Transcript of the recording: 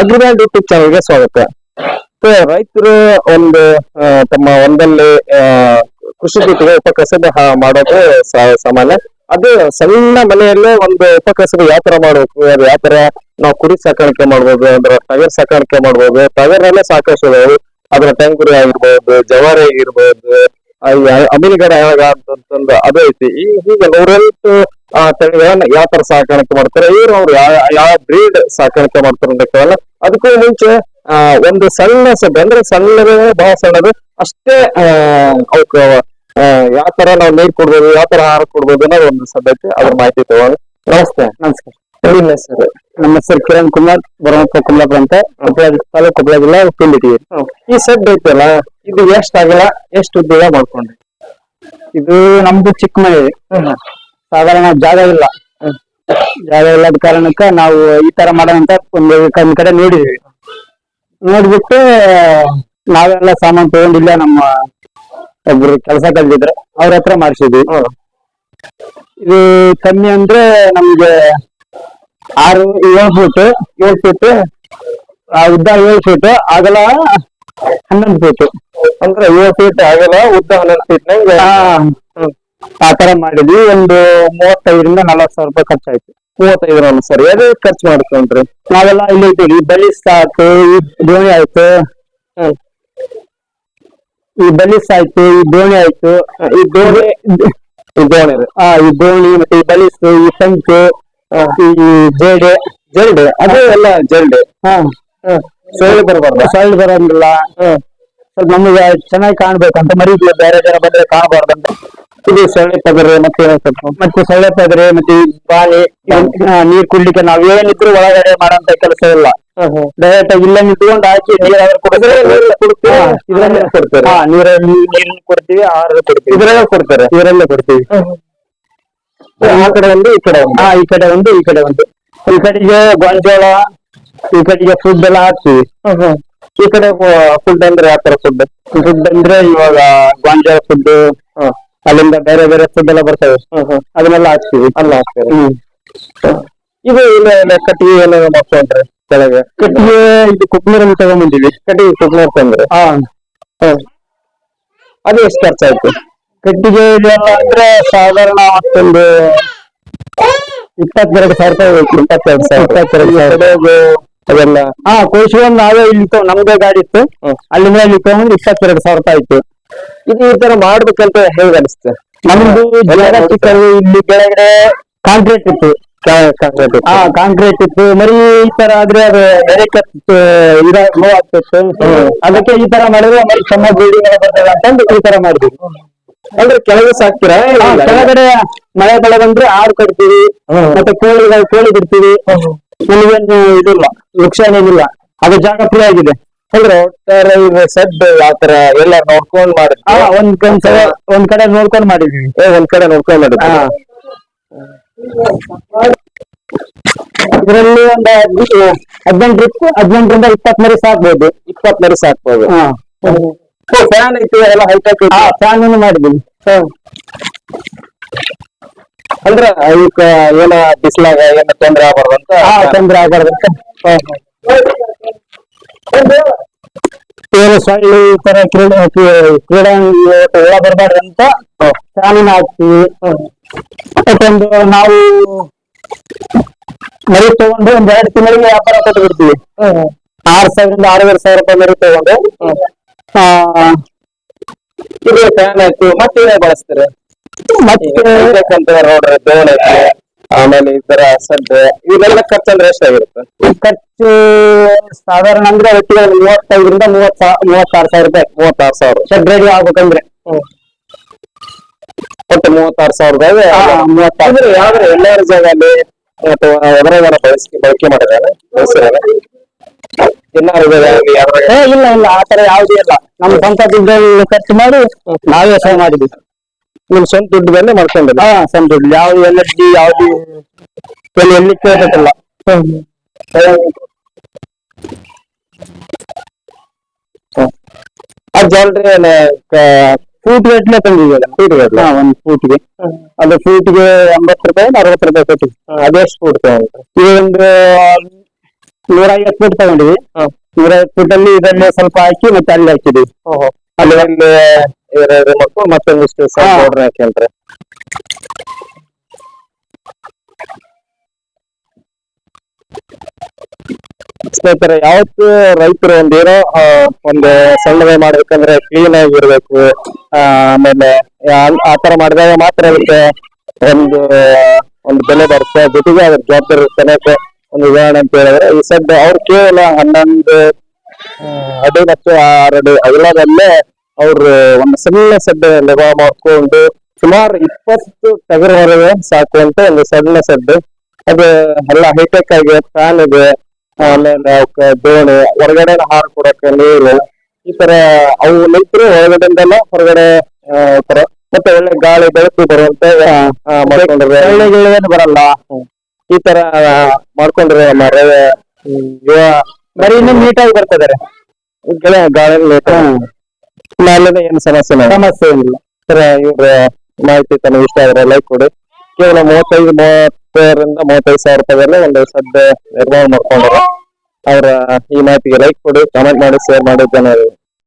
ಅಗ್ರಿಬ್ಯಾಂಡ್ YouTube ಚಾನಲ್ಗೆ ಸ್ವಾಗತ. So, ರೈತರು ಒಂದು ತಮ್ಮ ಒಂದಲ್ಲಿ ಕೃಷಿ ಜೊತೆಗೆ ಉಪಕಸಬ ಮಾಡೋದು ಸಾಮಾನ್ಯ. ಅದು ಸಣ್ಣ ಮನೆಯಲ್ಲೇ ಒಂದು ಉಪಕಸಬ ಯಾವ ತರ ಮಾಡ್ಬೇಕು ಅದು ಯಾವ ತರ ನಾವು ಕುರಿ ಸಾಕಾಣಿಕೆ ಮಾಡ್ಬೋದು ಅಂದ್ರೆ ಟಗರ್ ಸಾಕಾಣಿಕೆ ಮಾಡ್ಬೋದು ಟಗರ್ನಲ್ಲೇ ಸಾಕಷ್ಟು ಅದ್ರ ಟೆಂಗುರಿ ಆಗಿರ್ಬೋದು ಜವಾರಿ ಆಗಿರ್ಬೋದು ಯಾವಾಗ ಅಂತಂದು ಅದು ಐತಿ. ಈ ಹೀಗೆ ನೂರೆಂಟು ಆ ತಳಿಗಳನ್ನ ಯಾವ ತರ ಸಾಕಾಣಿಕೆ ಮಾಡ್ತಾರೆ, ಇವ್ರು ಅವ್ರು ಯಾವ ಯಾವ ಬ್ರೀಡ್ ಸಾಕಾಣಿಕೆ ಮಾಡ್ತಾರೆ ಅಂತ ಕೇಳಲ್ಲ. ಅದಕ್ಕೂ ಮುಂಚೆ, ಆ, ಒಂದು ಸಣ್ಣ ಸಭೆ ಅಂದ್ರೆ ಸಣ್ಣದು, ಬಹಳ ಸಣ್ಣದು, ಅಷ್ಟೇ, ಆ ಅವಕ್ಕ ಯಾವ ತರ ನಾವು ನೀರ್ ಕೊಡ್ಬೋದು, ಯಾವ ತರ ಆಹಾರ ಕೊಡ್ಬೋದು ಅನ್ನೋ ಒಂದು ಐತಿ ಅದ್ರ ಮಾಹಿತಿ ತಗೊಂಡು ನಮಸ್ತೆ. ನಮಸ್ಕಾರ ಹೇಳಿಲ್ಲ ಸರ್ ನಮ್ಮ ಹೆಸರು ಕಿರಣ್ ಕುಮಾರ್ ಬರಮಪ್ಪ ಕುಮಾರ್ ಅಂತ ತಾಲೂಕು ಕೊಪ್ಪಳ ಜಿಲ್ಲಾ ಈ ಸೆಡ್ ಐತಲ್ಲ, ಇದು ಎಷ್ಟ್ ಆಗಲ್ಲ, ಎಷ್ಟು ಉದ್ಯೋಗ ಮಾಡ್ಕೊಂಡ್ರಿ? ಇದು ನಮ್ದು ಚಿಕ್ಕ ಮನೆ. ಸಾಧಾರಣ ಜಾಗ ಇಲ್ಲ. ಜಾಗ ಇಲ್ಲದ ಕಾರಣಕ್ಕ ನಾವು ಈ ತರ ಮಾಡೋಣ ಒಂದು ಕಮ್ಮಿ ಕಡೆ ನೋಡಿದ್ವಿ. ನೋಡ್ಬಿಟ್ಟು ನಾವೆಲ್ಲ ಸಾಮಾನು ತಗೊಂಡಿಲ್ಲ ನಮ್ಮ ಒಬ್ರು ಕೆಲಸ ಕಲ್ತಿದ್ರು ಅವ್ರ ಹತ್ರ ಮಾಡಿಸಿದ್ವಿ. ಇದು ಕಮ್ಮಿ ಅಂದ್ರೆ ನಮ್ಗೆ ಆರು ಏಳು ಫೂಟ್ ಏಳು ಫೂಟ್ ಆ ಉದ್ದ ಏಳು ಫೀಟ್ ಆಗಲ ಹನ್ನೊಂದು ಫೀಟ್. ಅಂದ್ರೆ ಏಳು ಫೀಟ್ ಆಗಲ್ಲ ಉದ್ದ ಹನ್ನೊಂದು ಫೀಟ್ ನಂಗೆ ಆ ಆ ತರ ಮಾಡಿದ್ವಿ ಒಂದು ಮೂವತ್ತೈದರಿಂದ ನಲವತ್ತು ಸಾವಿರ ರೂಪಾಯಿ ಖರ್ಚಾಯ್ತು. ಮೂವತ್ತೈದು ರನ್ ಸರಿ ಅದೇ ಖರ್ಚು ಮಾಡ್ಕೊಂಡ್ರಿ. ನಾವೆಲ್ಲ ಇಲ್ಲಿ ಇದ್ದೀವಿ ಬಲಿ ಸಾಕು ಈ ದೋಣಿ ಆಯ್ತು. ಈ ಬಲಿಸ್ ಆಯ್ತು ಈ ದೋಣಿ ಆಯ್ತು. ಈ ದೋಣಿ ಈ ದೋಣಿ ಹಾ ಆ ಈ ಬೋಣಿ ಮತ್ತೆ ಈ ಬಲಿಸ್ ಈ ಸಂಚು ಈ ಜೇಡೆ. ಜೇಡೆ ಅದೇ ಎಲ್ಲ ಜೇಡೆ. ಹಾ. ಸೊಳ್ಳೆ ಬರಬಾರ್ದು. ಸೊಳ್ಳೆ ಬರಂಗಿಲ್ಲ. ಸ್ವಲ್ಪ ನಮಗೆ ಚೆನ್ನಾಗಿ ಕಾಣ್ಬೇಕಂತ ಮರಿಗಳು ಬೇರೆ ಬೇರೆ ಬಂದ್ರೆ ಕಾಣಬಾರ್ದಂತ ಇದು ಸೊಳ್ಳೆ ಪದರೆ ಮತ್ತೆ ಮತ್ತೆ ಸೊಳ್ಳೆ ಪದರೆ ಮತ್ತೆ ಬಾಳೆ ನೀರ್ ಕುಡ್ಲಿಕ್ಕೆ ನಾವ್ ಏನಿದ್ರು ಒಳಗಡೆ ಮಾಡಂತ ಕೆಲಸ ಇಲ್ಲ. ಡೈರೆಕ್ಟ್ ಆಗಿ ಇಲ್ಲೇ ನಿಂತ್ಕೊಂಡು ಹಾಕಿ ನೀರ್ ಕೊಡಿದ್ರೆ ಕೊಡ್ತೀವಿ, ಇದ್ರಲ್ಲೇ ಕೊಡ್ತಾರೆ. ಹಾ ನೀರಲ್ಲಿ ನೀರಿನ ಕೊಡ್ತೀವಿ ಆಹಾರ ಕೊಡ್ತೀವಿ. ಇದ್ರಾಗ ಕೊಡ್ತಾರೆ. ಇದರಲ್ಲೇ ಕೊಡ್ತೀವಿ. ಆ ಕಡೆ ಒಂದು ಈ ಕಡೆ ಒಂದು. ಈ ಕಡೆ ಒಂದು ಈ ಕಡೆ ಒಂದು. ಈ ಕಡೆಗೆ ಗೊಂಜೋಳ ಈ ಕಡೆಗೆ ಫುಡ್ ಎಲ್ಲ ಹಾಕ್ತಿವಿ. ಈ ಕಡೆ ಫುಡ್ ಅಂದ್ರೆ ಯಾವ ತರ ಫುಡ್ ಫುಡ್ ಅಂದ್ರೆ ಇವಾಗ ಗೊಂಜೋಳ ಫುಡ್ ಅಲ್ಲಿಂದ ಬೇರೆ ಬೇರೆ ಫುಡ್ ಎಲ್ಲ ಬರ್ತವೆ ಅದನ್ನೆಲ್ಲ ಹಾಕ್ತೀವಿ. ಅಲ್ಲ ಹಾಕ್ತಾರೆ? ಹ್ಮ್. ಇದು ಇಲ್ಲ ಇಲ್ಲ ಕಟ್ಟಿಗೆ ಎಲ್ಲ ಮಾಡ್ಕೊಂಡ್ರೆ ಕೆಳಗೆ? ಕಟ್ಟಿಗೆ ಇದು ಕುಕ್ನೂರಲ್ಲಿ ತಗೊಂಡ್ಬಂದಿವಿ ಕಟ್ಟಿಗೆ ಕುಕ್ನೂರ್ ತಂದ್ರೆ? ಹಾ. ಅದು ಎಷ್ಟು ಖರ್ಚಾಯ್ತು? ಕಟ್ಟಿಗೆ ಇದೆಲ್ಲ ಅಂದ್ರೆ ಸಾಧಾರಣ ಒಂದು ಇಪ್ಪತ್ತೆರಡು ಸಾವಿರ ರೂಪಾಯಿ ಇಪ್ಪತ್ತೆರಡು ಸಾವಿರ. ಇಪ್ಪತ್ತೆರಡು ಸಾವಿರ. ಅದೆಲ್ಲ? ಹಾ ಕೋಶಿಗೊಂದು ನಾವೇ ಇಲ್ಲಿ ನಮ್ದೇ ಗಾಡಿ ಇತ್ತು. ಅಲ್ಲಿಂದ ಇಲ್ಲಿ ತಗೊಂಡ್ರೆ ಇಪ್ಪತ್ತೆರಡು ಸಾವಿರ ರೂಪಾಯಿ ಆಯ್ತು. ಇದು ಈ ತರ ಮಾಡ್ಬೇಕಂತ ಹೇಗ ಅನಿಸ್ತು? ನಮ್ದು ಇಲ್ಲಿ ಕೆಳಗಡೆ ಕಾಂಕ್ರೀಟ್ ಇತ್ತು. ಹಾ ಕಾಂಕ್ರೀಟ್ ಇತ್ತು. ಮರಿ ಈ ತರ ಆದ್ರೆ ಅದು ಎರೆಕತ್ ಇದ ನೋವು ಆಗ್ತಿತ್ತು. ಅದಕ್ಕೆ ಈ ತರ ಮಾಡಿದ್ರೆ ಮರಿ ಚೆನ್ನಾಗಿ ಬಿಲ್ಡಿಂಗ್ ಬರ್ತದೆ ಅಂತಂದು ಈ ತರ ಮಾಡಿದ್ವಿ. ಅಂದ್ರೆ ಕೆಳಗೆ ಸಾಕ್ತೀರಾ? ಕೆಳಗಡೆ ಮಳೆ ಬೆಳೆ ಬಂದ್ರೆ ಆಡ್ ಕಟ್ತೀವಿ. ಮತ್ತೆ ಕೋಳಿಗಳು ಕೋಳಿ ಬಿಡ್ತೀವಿ. ನಮಗೇನು ಇದಿಲ್ಲ ವೃಕ್ಷ ಏನಿಲ್ಲ. ಅದು ಜಾಗ ಫ್ರೀ ಆಗಿದೆ. ಅಂದ್ರೆ ಒಟ್ಟಾರೆ ಇದು ಸೆಡ್ ಯಾವ ತರ ಎಲ್ಲ ನೋಡ್ಕೊಂಡ್ ಮಾಡಿ ಆ, ಒಂದ್ ಸಲ ಒಂದ್ ಕಡೆ ನೋಡ್ಕೊಂಡ್ ಮಾಡಿದ್ವಿ. ಏ, ಒಂದ್ ಕಡೆ ನೋಡ್ಕೊಂಡ್ ಹಾ. ಇದರಲ್ಲಿ ಒಂದು ಹದಿನೆಂಟು ಹದಿನೆಂಟರಿಂದ ಇಪ್ಪತ್ತ್ ಮರಿ ಸಾಕ್ಬೋದು ಇಪ್ಪತ್ ಮರಿ ಸಾಕ್ಬೋದು ಫ್ಯಾನ್ ಐತಿ ಎಲ್ಲ ಹೈಟೆಕ್ ಆ ಫ್ಯಾನ್ ಮಾಡಿದ್ವಿ. ಅಂದ್ರ ಈಗ ಏನ ಬಿಸಿಲಾಗ ಏನ ತೊಂದ್ರೆ ಆಗ್ಬಾರ್ದು ಅಂತ? ಆ ತೊಂದ್ರೆ ಆಗಬಾರ್ದು ಏನು ಸೊಳ್ಳೆ ಈ ತರ ಕ್ರೀಡೆ ಕ್ರೀಡಾ ಎಲ್ಲ ಬರಬಾರ್ದು ಅಂತ ಫ್ಯಾನ್ ಹಾಕ್ತಿವಿ ಮತ್ತೊಂದು ನಾವು ಮರಿ ತಗೊಂಡು ಒಂದ್ ಎರಡು ತಿಂಗಳಿಗೆ ವ್ಯಾಪಾರ ಕೊಟ್ಟು ಬಿಡ್ತೀವಿ ಆರ್ ಸಾವಿರದಿಂದ ಆರೂವರೆ ಸಾವಿರ ರೂಪಾಯಿ ಮರಿ ತಗೊಂಡು ಇದು ಫ್ಯಾನ್ ಆಯ್ತು ಮತ್ತೆ ಏನೇ ಬಳಸ್ತಾರೆ? ಮತ್ತೆ ನೋಡ್ರಿ ಐತಿ ಆಮೇಲೆ ಈ ತರ ಸದ್ದು ಇವೆಲ್ಲ ಖರ್ಚಂದ್ರೆ ಎಷ್ಟಾಗಿರುತ್ತೆ ಖರ್ಚು ಸಾಧಾರಣ ಅಂದ್ರೆ ಒಟ್ಟಿಗೆ ಒಂದು ಮೂವತ್ತೈದರಿಂದ ಮೂವತ್ತ ಮೂವತ್ತಾರು ಸಾವಿರ ರೂಪಾಯಿ. ಮೂವತ್ತಾರು ಸಾವಿರ. ರೆಡಿ ಆಗ್ಬೇಕಂದ್ರೆ. ಒಟ್ಟು ಮೂವತ್ತಾರು ಸಾವಿರದಾಗ ಮೂವತ್ತಾರು. ಯಾವ್ದ್ರ ಎಲ್ಲಾರ ಜಾಗಲ್ಲಿ ಅಥವಾ ಅದರ ಬಳಸಿ ಬಳಕೆ ಮಾಡಿದ್ದಾರೆ ಜಾಗದಲ್ಲಿ ಇಲ್ಲ ಇಲ್ಲ. ಆ ತರ ಯಾವುದೂ ಇಲ್ಲ. ನಮ್ಮ ಸ್ವಂತ ದುಡ್ಡಲ್ಲಿ ಖರ್ಚು ಮಾಡಿ ನಾವೇ ಸಹ ಮಾಡಿದ್ವಿ ನಿಮ್ ಸ್ವಂತ ದುಡ್ಡು ಬಂದೆ ಮಾಡ್ಕೊಂಡಿಲ್ಲ. ಹಾ ಸ್ವಂತ ದುಡ್ಡು. ಯಾವ್ದು ಎಲ್ ಯಾವ್ದು ಎಲ್ಲಿ ಎಲ್ಲಿ ಕೇಳ್ಬೇಕಲ್ಲ. ಆ ಜಾಲ್ರಿ ಫೂಟ್ ಗಟ್ಲೆ ತಂದಿದ್ದೀವಿ ಫೂಟ್ ಗಟ್ಲೆ? ಹಾ ಒಂದ್ ಫೂಟ್ಗೆ ಅದು ಫೂಟ್ಗೆ ಎಂಬತ್ತು ರೂಪಾಯಿ ಅರವತ್ತು ರೂಪಾಯಿ ಕೊಟ್ಟಿವಿ ಅದೆಷ್ಟು ಫೂಟ್ ತಗೊಂಡ್ರಿ ಈ ಒಂದು ನೂರ ಐವತ್ತು ಫೂಟ್ ತಗೊಂಡಿವಿ. ನೂರ ಐವತ್ತು ಫೂಟ್ ಅಲ್ಲಿ ಇದನ್ನೇ ಸ್ವಲ್ಪ ಹಾಕಿ ಮತ್ತೆ ಅಲ್ಲಿ ಹಾಕಿದ್ವಿ. ಅಲ್ಲಿ ಒಂದು ಎರಡು ಮಾಡ್ಕೊಂಡು ಮತ್ತೊಂದಿಷ್ಟು ಹಾ. ಪೌಡರ್ ಹಾಕ್ಯಂತ್ರೆ. ಸ್ನೇಹಿತರೆ ಯಾವತ್ತು ರೈತರು ಒಂದೇನೋ ಒಂದು ಸಣ್ಣಗೆ ಮಾಡ್ಬೇಕಂದ್ರೆ ಕ್ಲೀನ್ ಆಗಿರ್ಬೇಕು. ಆಮೇಲೆ ಆ- ಆ ತರ ಮಾಡಿದಾಗ ಮಾತ್ರ ಅದಕ್ಕೆ ಒಂದು ಒಂದು ಬೆಲೆ ಬರುತ್ತೆ. ಜೊತೆಗೆ ಅದ್ರ ಜವಾಬ್ದಾರಿ ಇರ್ತಾನೆ. ಒಂದು ಉದಾಹರಣೆ ಅಂತ ಹೇಳಿದ್ರೆ ಈ ಸದ್ಯ ಅವ್ರು ಕೇವಲ ಹನ್ನೊಂದು ಅಡಿ ಮತ್ತು ಆರು ಅಡಿ ಅಗಲದಲ್ಲೇ ಅವ್ರು ಒಂದು ಸಣ್ಣ ಸಡ್ಡ ನಿರ್ಮಾಣ ಮಾಡ್ಕೊಂಡು ಸುಮಾರು ಇಪ್ಪತ್ತು ಸಾಕು ಸಾಕುವಂತ ಒಂದು ಸಣ್ಣ ಸಡ್ಡು. ಅದು ಎಲ್ಲ ಹೈಟೆಕ್ ಆಗಿ ಫ್ಯಾನ್ ಇದೆ ಆಮೇಲೆ ಅವಕ್ಕೆ ದೋಣಿ ಹೊರಗಡೆ ಹಾರು ಕೊಡಕ್ಕೆ ನೀರು ಈ ತರ ಅವು ನಿಂತರು ಒಳಗಡೆಯಿಂದೆಲ್ಲ ಹೊರಗಡೆ ತರ. ಮತ್ತೆ ಒಳ್ಳೆ ಗಾಳಿ ಬೆಳಕು ಬರುವಂತೆ ಗಿಳಿವೇನು ಬರಲ್ಲ. ಈ ತರ ಮಾಡ್ಕೊಂಡ್ರೆ ನಮ್ಮ ರೈ- ಹ್ಮ್, ಯುವ ಬರೀ ಇನ್ನು ನೀಟಾಗಿ ಬರ್ತಿದ್ದಾರೆ ಗೆಳೆ ಗಾಳಿ ಅಲ್ಲದೆ ಏನು ಸಮಸ್ಯೆ ಸಮಸ್ಯೆ ಇಲ್ಲ ಸರ್ ಇವ್ರ ಮಾಹಿತಿ ತನಗೆ ಇಷ್ಟ ಆದ್ರೆ ಲೈಕ್ ಕೊಡಿ. ಕೇವಲ ಮೂವತ್ತೈದು ಮೂವತ್ತರಿಂದ ಮೂವತ್ತೈದು ಸಾವಿರ ರೂಪಾಯಿದಲ್ಲಿ ಒಂದು ಸದ್ಯ ನಿರ್ಮಾಣ ಮಾಡ್ಕೊಂಡ್ರೆ ಅವರ ಈ ಮಾಹಿತಿಗೆ ಲೈಕ್ ಕೊಡಿ ಕಾಮೆಂಟ್ ಮಾಡಿ ಶೇರ್ ಮಾಡಿ ಜನ